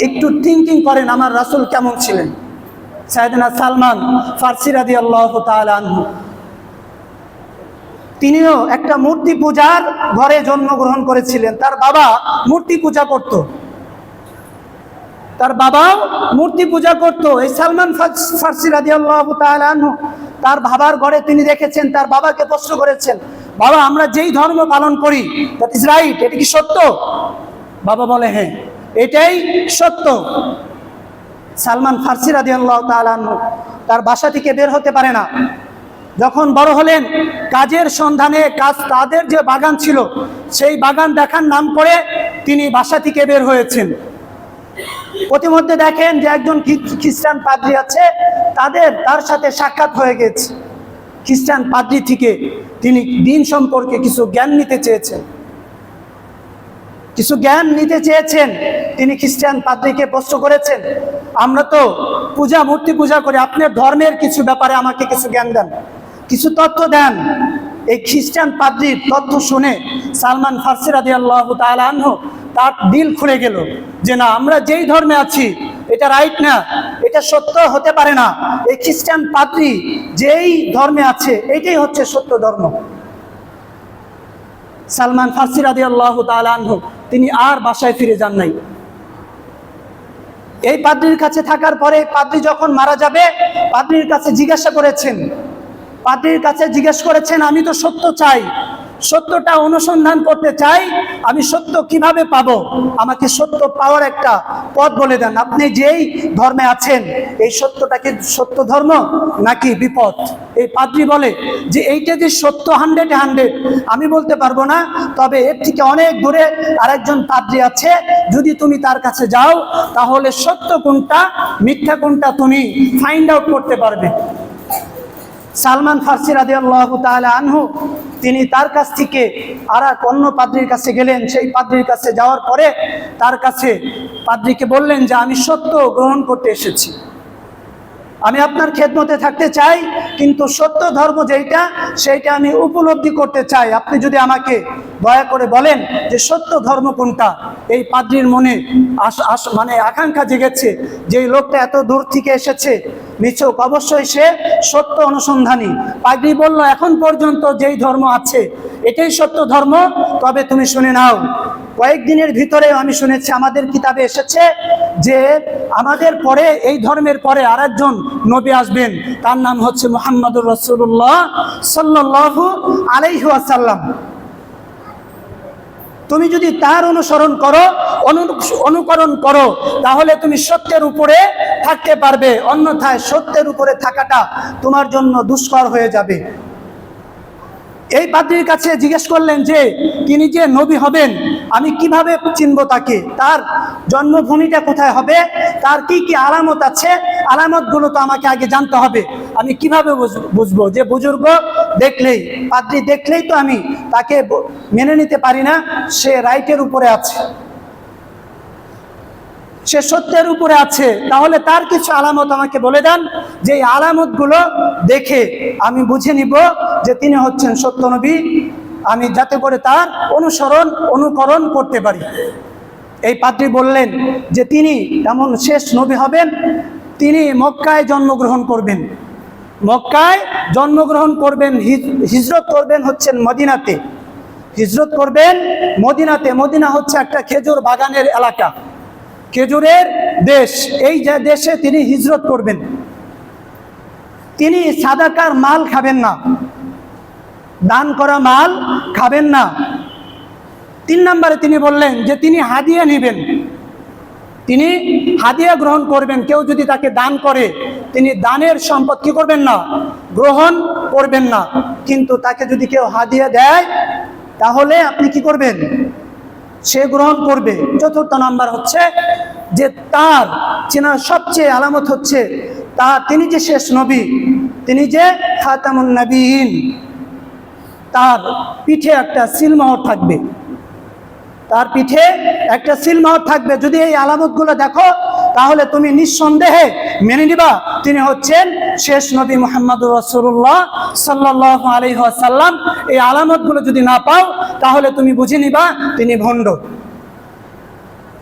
একটু থিঙ্কিং করেন আমার রাসূল কেমন ছিলেন? সাইদিনা সালমান ফার্সি রাদি আল্লাহ আনহু। তিনিও একটা মূর্তি পূজার ঘরে জন্মগ্রহণ করেছিলেন। তার বাবা মূর্তি পূজা করত। তার বাবাও মূর্তি পূজা করত। এই সালমান ফার্স- রাদি আল্লাহ আনহু। তার বাবার ঘরে তিনি দেখেছেন তার বাবাকে প্রশ্ন করেছেন, বাবা, আমরা যেই ধর্ম পালন করি দ্যাট ইজ রাইট এটা কি সত্য? বাবা বলে হ্যাঁ। এটাই সত্য। সালমান ফার্সি রাদি আল্লাহ তার বাসা থেকে বের হতে পারে না। যখন বড় হলেন, কাজের সন্ধানে কাজ তাদের যে বাগান ছিল, সেই বাগান দেখার নাম করে তিনি বাসা থেকে বের হয়েছেন। প্রতিমধ্যে দেখেন যে একজন খ্রিস্টান পাদ্রী আছে, তাদের, তার সাথে সাক্ষাৎ হয়ে গেছে। খ্রিস্টান পাদ্রী থেকে তিনি দিন সম্পর্কে কিছু জ্ঞান নিতে চেয়েছেন। কিছু জ্ঞান নিতে চেয়েছেন, তিনি খ্রিস্টান পাদ্রীকে প্রশ্ন করেছেন। আমরা তো পূজা, মূর্তি পূজা করি, আপনার ধর্মের কিছু ব্যাপারে আমাকে কিছু জ্ঞান দেন। কিছু তথ্য দেন। এই খ্রিস্টান পাদ্রীর তথ্য শুনে সালমান ফার্সি রাদি আল্লাহ তালহ তার দিল খুলে গেল যে, না, আমরা যেই ধর্মে আছি, এটা রাইট না, এটা সত্য হতে পারে না। এই খ্রিস্টান পাদ্রী যেই ধর্মে আছে, এটাই হচ্ছে সত্য ধর্ম। সালমান ফার্সি রাদি আল্লাহ তালহ তিনি আর বাসায় ফিরে যান নাই। এই পাদ্রির কাছে থাকার পরে পাদ্রি যখন মারা যাবে, পাদ্রির কাছে জিজ্ঞাসা করেছেন, পাদ্রির কাছে জিজ্ঞেস করেছেন, আমি তো সত্য চাই। সত্যটা অনুসন্ধান করতে চাই, আমি সত্য কীভাবে পাবো? আমাকে সত্য পাওয়ার একটা পথ বলে দেন। আপনি যেই ধর্মে আছেন, এই সত্যটা কি সত্য ধর্ম নাকি বিপদ? এই পাদ্রি বলে যে এইটা যে সত্য হান্ড্রেড হান্ড্রেড আমি বলতে পারব না, তবে এর থেকে অনেক দূরে আরেকজন পাদ্রি আছে। যদি তুমি তার কাছে যাও, তাহলে সত্য কোনটা, মিথ্যা কোনটা তুমি ফাইন্ড আউট করতে পারবে। সালমান ফার্সি রাদি আল্লাহ আনহু তিনি তার কাছ থেকে আর এক অন্য পাদ্রির কাছে গেলেন। সেই পাদ্রির কাছে যাওয়ার পরে তার কাছে পাদ্রিকে বললেন যে, আমি সত্য গ্রহণ করতে এসেছি। আমি আপনার খেদমতে থাকতে চাই, কিন্তু সত্য ধর্ম যেইটা, সেইটা আমি উপলব্ধি করতে চাই। আপনি যদি আমাকে দয়া করে বলেন যে সত্য ধর্ম কোনটা? এই পাদ্রির মনে মানে আকাঙ্ক্ষা জেগেছে যে লোকটা এত দূর থেকে এসেছে। নিছক অবশ্যই সে সত্য অনুসন্ধানী। পাদ্রি বলল, এখন পর্যন্ত যেই ধর্ম আছে, এটাই সত্য ধর্ম। তবে তুমি শুনে নাও কয়েকদিনের ভিতরে আমি শুনেছি, আমাদের কিতাবে এসেছে যে আমাদের পরে, এই ধর্মের পরে আরেকজন নবী আসবেন। তার নাম হচ্ছে মোহাম্মদুর রসুল্লাহ সাল্লাহু আলাইহু আসাল্লাম তুমি যদি তার অনুসরণ করো, অনু- অনুকরণ করো, তাহলে তুমি সত্যের উপরে থাকতে পারবে। অন্যথায় সত্যের উপরে থাকাটা তোমার জন্য দুষ্কর হয়ে যাবে। এই পাদ্রির কাছে জিজ্ঞেস করলেন যে, তিনি যে নবী হবেন, আমি কীভাবে চিনব তাকে? তার জন্মভূমিটা কোথায় হবে? তার কি কি আলামত আছে? আলামতগুলো তো আমাকে আগে জানতে হবে। আমি কীভাবে বুঝব? যে বুজুর্গ দেখলেই, পাদ্রি দেখলেই তো আমি তাকে মেনে নিতে পারি না, সে রাইটের উপরে আছে। সে সত্যের উপরে আছে। তাহলে তার কিছু আলামত আমাকে বলে দেন, যে আলামতগুলো দেখে আমি বুঝে নিব যে তিনি হচ্ছেন সত্য নবী। আমি যাতে করে তার অনুসরণ, অনুকরণ করতে পারি। এই পাত্রী বললেন যে তিনি এমন শেষ নবী হবেন, তিনি মক্কায় জন্মগ্রহণ করবেন। মক্কায় জন্মগ্রহণ করবেন, হিজ- হিজরত করবেন হচ্ছেন মদিনাতে। হিজরত করবেন মদিনাতে। মদিনা হচ্ছে একটা খেজুর বাগানের এলাকা। খেজুরের দেশ, এই যে দেশে তিনি হিজরত করবেন, তিনি সাদাকার মাল খাবেন না, দান করা মাল খাবেন না। তিন নম্বরে তিনি বললেন যে তিনি হাদিয়া নেবেন, তিনি হাদিয়া গ্রহণ করবেন, কেউ যদি তাকে দান করে, তিনি দানের সম্পদ কি করবেন না? গ্রহণ করবেন না। কিন্তু তাকে যদি কেউ হাদিয়া দেয়, তাহলে আপনি কি করবেন? সে গ্রহণ করবে। চতুর্থ নাম্বার হচ্ছে যে তার চেনার সবচেয়ে আলামত হচ্ছে তা তিনি যে শেষ নবী, তিনি যে খাতামুন নবীন, তার পিঠে একটা সিলমহর থাকবে। তার পিঠে একটা সিলমহর থাকবে। যদি এই আলামতগুলো দেখো তাহলে তুমি নিঃসন্দেহে মেনে নিবা। তিনি হচ্ছেন শেষ নবী মোহাম্মদুর রসুল্লাহ সাল্লাহ আলহাসাল্লাম এই আলামতগুলো যদি না পাও, তাহলে তুমি বুঝে নিবা তিনি ভণ্ড।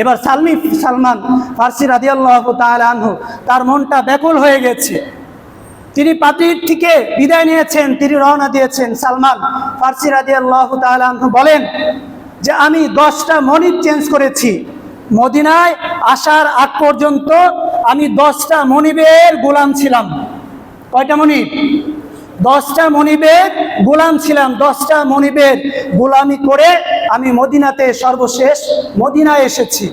এবার সালমি, সালমান ফার্সি রাদিয়াল্লাহ তাআলা আনহু, তার মনটা ব্যাকুল হয়ে গেছে। তিনি পাত্রীর থেকে বিদায় নিয়েছেন, তিনি রওনা দিয়েছেন। সালমান ফার্সি রাদিয়াল্লাহ তাআলা আনহু বলেন যে, আমি দশটা মনিব চেঞ্জ করেছি। মদিনায় আসার আগ পর্যন্ত আমি দশটা মনিবের গোলাম ছিলাম। কয়টা মনিব? দশটা মনিবের গোলাম ছিলাম। দশটা মনিবের গোলামি করে আমি মদিনাতে সর্বশেষ মদিনায় এসেছি।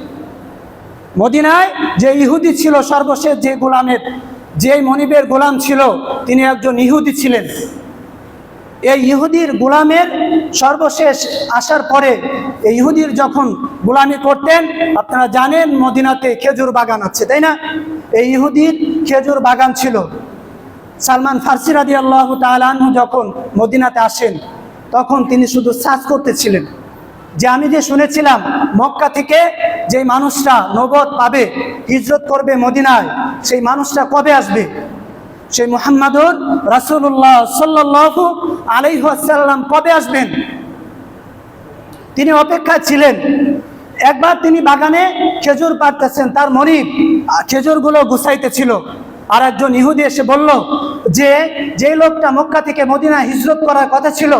মদিনায় যে ইহুদি ছিল সর্বশেষ যে গোলামের, যে মনিবের গোলাম ছিল, তিনি একজন ইহুদি ছিলেন। এই ইহুদির গোলামের সর্বশেষ আসার পরে এই ইহুদির যখন গোলামি করতেন, আপনারা জানেন মদিনাতে খেজুর বাগান আছে, তাই না? এই ইহুদির খেজুর বাগান ছিল। সালমান ফার্সি রাদি আল্লাহ তালু যখন মদিনাতে আসেন, তখন তিনি শুধু সাজ করতেছিলেন। যে আমি যে শুনেছিলাম, মক্কা থেকে যে মানুষটা নগদ পাবে, হিজরত করবে মদিনায়, সেই মানুষটা কবে আসবে? সেই মুহাম্মাদুর রাসূলুল্লাহ সাল্লাল্লাহু আলাইহি ওয়াসাল্লাম কবে আসবেন? তিনি অপেক্ষা ছিলেন। একবার তিনি বাগানে খেজুর পাড়তেছেন, তার মনিব খেজুরগুলো গুছাইতেছিল। আর একজন ইহুদি এসে বলল, যে যে লোকটা মক্কা থেকে মদিনা হিজরত করার কথা ছিল,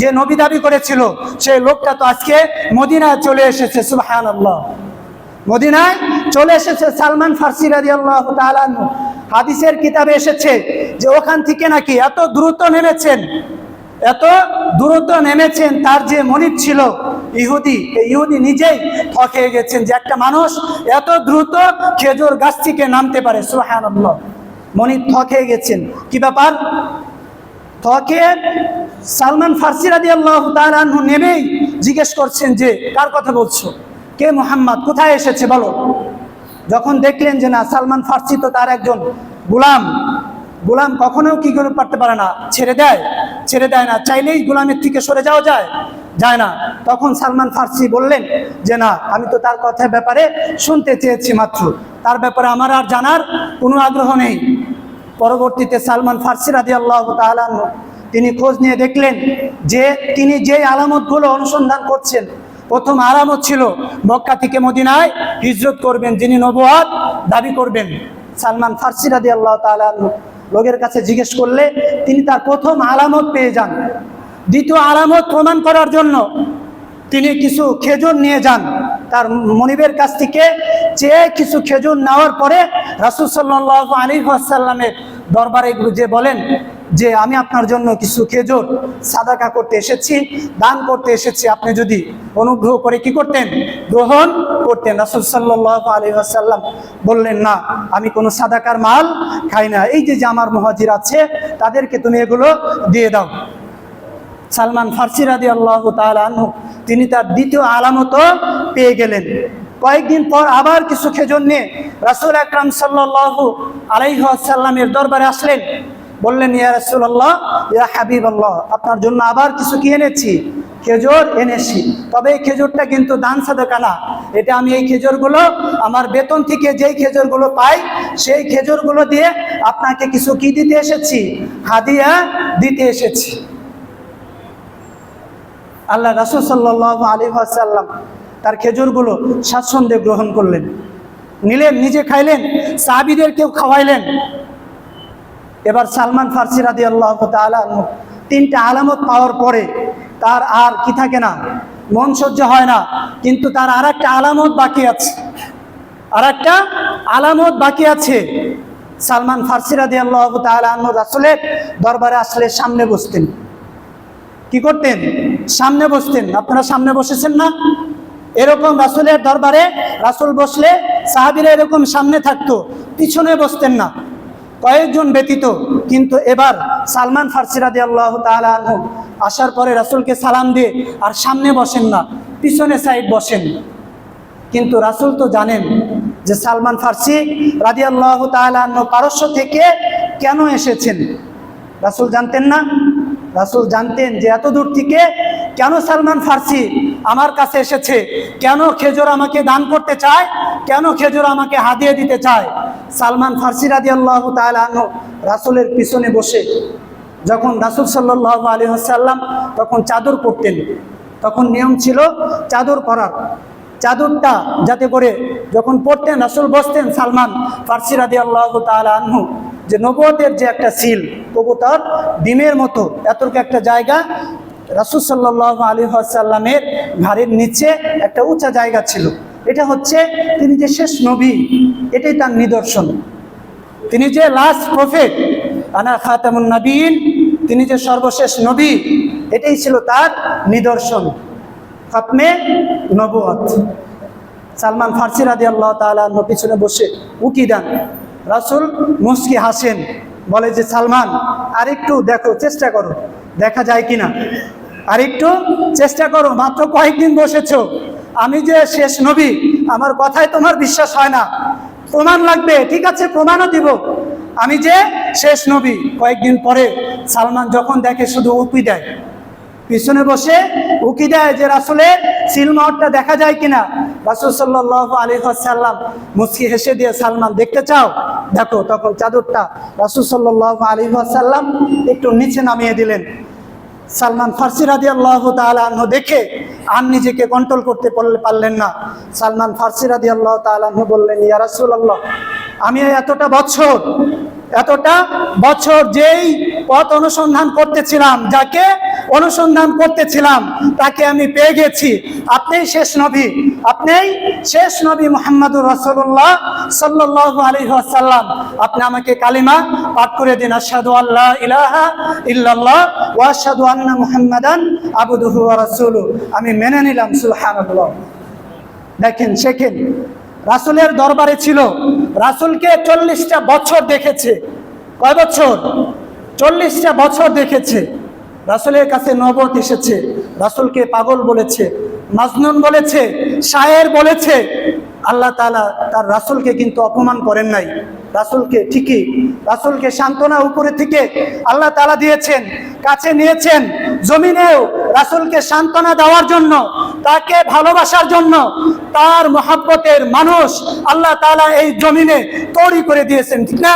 যে নবী দাবি করেছিল, সেই লোকটা তো আজকে মদিনায় চলে এসেছে, সুবহানাল্লাহ। মদিনায় চলে এসেছে সালমান ফার্সি রাজি আল্লাহ হাদিসের কিতাবে এসেছে যে ওখান থেকে নাকি এত দ্রুত নেমেছেন, এত দ্রুত নেমেছেন তার যে মনিব ছিল ইহুদি, এই ইহুদি নিজেই ঠকে গেছেন যে একটা মানুষ এত দ্রুত খেজুর গাছ থেকে নামতে পারে। সুহান মনিব ঠকে গেছেন। কি ব্যাপার? ঠকে সালমান ফার্সি রাজি আল্লাহ নেমেই জিজ্ঞেস করছেন যে কার কথা বলছো? কে মোহাম্মদ? কোথায় এসেছে বলো? যখন দেখলেন যে না, সালমান ফার্সি তো তার একজন গুলাম। গোলাম কখনো কি করে পারতে পারে না? ছেড়ে দেয় ছেড়ে দেয় না। চাইলেই গোলামের থেকে সরে যাওয়া যায় যায় না। তখন সালমান ফার্সি বললেন যে না, আমি তো তার কথার ব্যাপারে শুনতে চেয়েছি মাত্র। তার ব্যাপারে আমার আর জানার কোনো আগ্রহ নেই। পরবর্তীতে সালমান ফার্সি রাজি আল্লাহ তিনি খোঁজ নিয়ে দেখলেন যে তিনি যে আলামতগুলো অনুসন্ধান করছেন প্রথম আরামত ছিল মক্কা থেকে মদিনায় হিজরত করবেন, যিনি নবুয়াদ দাবি করবেন। সালমান ফার্সি রাদি আল্লাহ তালান লোকের কাছে জিজ্ঞেস করলে, তিনি তার প্রথম আলামত পেয়ে যান। দ্বিতীয় আলামত প্রমাণ করার জন্য তিনি কিছু খেজুর নিয়ে যান। তার মনিবের কাছ থেকে চেয়ে কিছু খেজুর নেওয়ার পরে রাসুল সাল্লাহ আলী আসাল্লামের দরবারে যে বলেন যে আমি আপনার জন্য কিছু খেজুর সাদাকা করতে এসেছি, দান করতে এসেছি। আপনি যদি অনুগ্রহ করে কি করতেন? গ্রহণ করতেন। রাসুল সাল্লাহ আলী আসাল্লাম বললেন, না, আমি কোনো সাদাকার মাল খাই না। এই যে আমার মহাজির আছে, তাদেরকে তুমি এগুলো দিয়ে দাও। সালমান ফার্সি রাদি আল্লাহ তালু তিনি তার দ্বিতীয় আলামত পেয়ে গেলেন। কয়েকদিন পর আবার কিছু খেজুর নিয়ে রাসুল আকরাম সাল্লাহু আলাইসাল্লামের দরবারে আসলেন। বললেন, ইয়া রাসুল্লাহ ইয়া হাবিব আল্লাহ আপনার জন্য আবার কিছু কি এনেছি? খেজুর এনেছি। তবে এই খেজুরটা কিন্তু দান সাদকা না। এটা আমি এই খেজুরগুলো, আমার বেতন থেকে যেই খেজুরগুলো পাই, সেই খেজুরগুলো দিয়ে আপনাকে কিছু কি দিতে এসেছি? হাদিয়া দিতে এসেছি। আল্লাহ রাসুল সাল্লাহ আলী আসাল্লাম তার খেজুরগুলো স্বাচ্ছন্দ্যে গ্রহণ করলেন। নিলেন, নিজে খাইলেন, সাহাবিদের কেউ খাওয়াইলেন। এবার সালমান ফার্সি রাদি আল্লাহ তিনটা আলামত পাওয়ার পরে তার আর কি থাকে না, মন সহ্য হয় না, কিন্তু তার আর একটা আলামত বাকি আছে। আর একটা আলামত বাকি আছে। সালমান ফার্সি রাদি আল্লাহ তালু রাসুলের দরবারে আসলে সামনে বসতেন। কি করতেন? সামনে বসতেন। আপনারা সামনে বসেছেন না? এরকম রাসুলের দরবারে রাসুল বসলে সাহাবিরা এরকম সামনে থাকতো, পিছনে বসতেন না। কয়েকজন ব্যতীত, কিন্তু এবার সালমান ফার্সিরাদি আল্লাহ তালু আসার পরে রাসুলকে সালাম দিয়ে, আর সামনে বসেন না, পিছনে সাইড বসেন। কিন্তু রাসুল তো জানেন যে সালমান ফার্সি রাদি আল্লাহ তালু পারস্য থেকে কেন এসেছেন। রাসুল জানতেন না। রাসুল জানতেন যে এত দূর থেকে কেন সালমান ফার্সি আমার কাছে এসেছে? কেন খেজুর আমাকে দান করতে চায়? কেন খেজুর আমাকে হাদিয়ে দিতে চায়? সালমান ফার্সি রাদি আল্লাহ তালু রাসুলের পিছনে বসে যখন রাসুল সাল্লাহ আলী হাসাল্লাম তখন চাদর পরতেন। তখন নিয়ম ছিল চাদর পরার। চাদরটা যাতে করে যখন পড়তেন রাসুল বসতেন সালমান ফার্সি রাদি আল্লাহ আনহু যে নবতের যে একটা সিল, কবুতর, ডিমের মতো এতটুকু একটা জায়গা রাসুল সাল্লাহ আলী সাল্লামের ঘাড়ের নিচে একটা উঁচা জায়গা ছিল। এটা হচ্ছে তিনি যে শেষ নবী, এটাই তার নিদর্শন। তিনি যে লাস্ট প্রফেট আনা খাতামুন নবীন তিনি যে সর্বশেষ নবী, এটাই ছিল তার নিদর্শন। খাতমে নবুয়ত সালমান ফার্সি রাদি আল্লাহ তালা পিছনে বসে উকি দেন। রাসুল মুস্কি হাসেন, বলে যে, সালমান, আরেকটু দেখো, চেষ্টা করো, দেখা যায় কিনা? আরেকটু চেষ্টা করো, মাত্র কয়েকদিন বসেছো। আমি যে শেষ নবী, আমার কথায় তোমার বিশ্বাস হয় না। প্রমাণ লাগবে, ঠিক আছে, প্রমাণও দিব। আমি যে শেষ নবী, কয়েকদিন পরে সালমান যখন দেখে শুধু উকি দেয়, পিছনে বসে উকি দেয় যে রাসুলে সিলমহরটা দেখা যায় কিনা? রাসুল সাল্লাহ আলী সাল্লাম মুসকি হেসে দিয়ে সালমান, দেখতে চাও? দেখো, তখন চাদরটা রাসুল সাল্লাহ আলী সাল্লাম একটু নিচে নামিয়ে দিলেন। সালমান ফার্সি রাজি আল্লাহ তালাহ দেখে আর নিজেকে কন্ট্রোল করতে পারলেন না। সালমান ফার্সি রাজি আল্লাহ তালাহ বললেন, ইয়া রাসুল আল্লাহ আমি এতটা বছর এতটা বছর যেই পথ অনুসন্ধান করতেছিলাম, যাকে অনুসন্ধান করতেছিলাম, তাকে আমি পেয়ে গেছি। আপনিই শেষ নবী, আপনিই শেষ নবী মোহাম্মদুর রসুল্লাহ সাল্লাহ আলী আসাল্লাম আপনি আমাকে কালিমা পাঠ করে দিন আসাদু আল্লাহ ইলাহা ইল্লাল্লাহ ওয়াসাদু আন্না মুহাম্মাদান আবুদুহু রাসূলু আমি মেনে নিলাম, সুবহানাল্লাহ। দেখেন, শেখেন, রাসুলের দরবারে ছিল, রাসুলকে চল্লিশটা বছর দেখেছে। কয় বছর? চল্লিশটা বছর দেখেছে। রাসুলের কাছে নবত এসেছে, রাসুলকে পাগল বলেছে, মাজনুন বলেছে, শায়ের বলেছে। আল্লাহ তালা তার রাসুলকে কিন্তু অপমান করেন নাই। রাসুলকে ঠিকই, রাসুলকে সান্ত্বনা উপরে থেকে আল্লাহ তালা দিয়েছেন, কাছে নিয়েছেন, জমিনেও রাসুলকে সান্ত্বনা দেওয়ার জন্য, তাকে ভালোবাসার জন্য তার মহাব্বতের মানুষ আল্লাহ তালা এই জমিনে তৈরি করে দিয়েছেন, ঠিক না?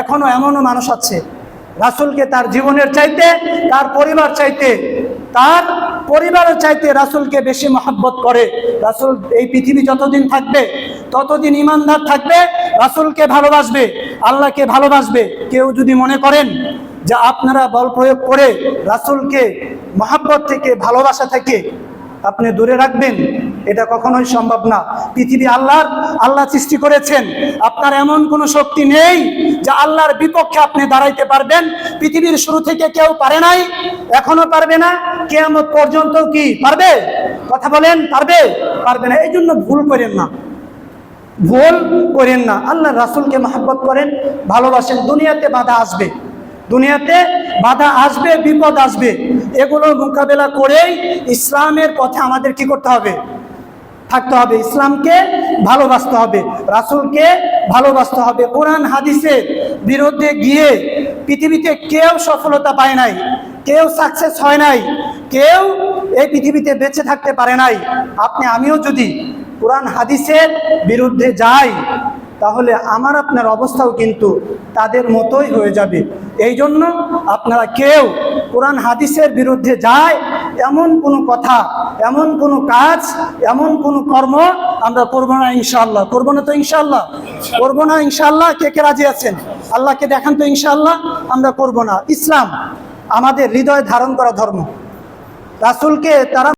এখনও এমনও মানুষ আছে রাসুলকে তার জীবনের চাইতে, তার পরিবার চাইতে, তার পরিবারের চাইতে রাসুলকে বেশি মহাব্বত করে। রাসুল এই পৃথিবী যতদিন থাকবে, ততদিন ইমানদার থাকবে, রাসুলকে ভালোবাসবে, আল্লাহকে ভালোবাসবে। কেউ যদি মনে করেন যে আপনারা বল প্রয়োগ করে রাসুলকে মহাব্বত থেকে, ভালোবাসা থেকে আপনি দূরে রাখবেন, এটা কখনোই সম্ভব না। পৃথিবী আল্লাহর, আল্লাহ সৃষ্টি করেছেন। আপনার এমন কোনো শক্তি নেই যে আল্লাহর বিপক্ষে আপনি দাঁড়াইতে পারবেন। পৃথিবীর শুরু থেকে কেউ পারে নাই, এখনও পারবে না। কেয়ামত পর্যন্ত কি পারবে? কথা বলেন, পারবে? পারবে না। এই জন্য ভুল করেন না। ভুল করেন না। আল্লাহ রাসুলকে মহাব্বত করেন। ভালোবাসেন। দুনিয়াতে বাধা আসবে। দুনিয়াতে বাধা আসবে, বিপদ আসবে। এগুলো মোকাবেলা করেই ইসলামের পথে আমাদের কি করতে হবে? থাকতে হবে। ইসলামকে ভালোবাসতে হবে। রাসুলকে ভালোবাসতে হবে। কোরআন, হাদিসের বিরুদ্ধে গিয়ে পৃথিবীতে কেউ সফলতা পায় নাই, কেউ সাকসেস হয় নাই, কেউ এই পৃথিবীতে বেঁচে থাকতে পারে নাই। আপনি, আমিও যদি কোরআন, হাদিসের বিরুদ্ধে যাই তাহলে আমার আপনার অবস্থাও কিন্তু তাদের মতোই হয়ে যাবে। এই জন্য আপনারা কেউ কোরআন হাদিসের বিরুদ্ধে যায়, এমন কোনো কথা, এমন কোনো কাজ, এমন কোনো কর্ম আমরা করব না ইনশাল্লাহ করব না তো ইনশাল্লাহ করব না ইনশাল্লাহ কে কে রাজি আছেন? আল্লাহকে দেখান তো ইনশাল্লাহ আমরা করব না। ইসলাম আমাদের হৃদয় ধারণ করা ধর্ম। রাসুলকে তারা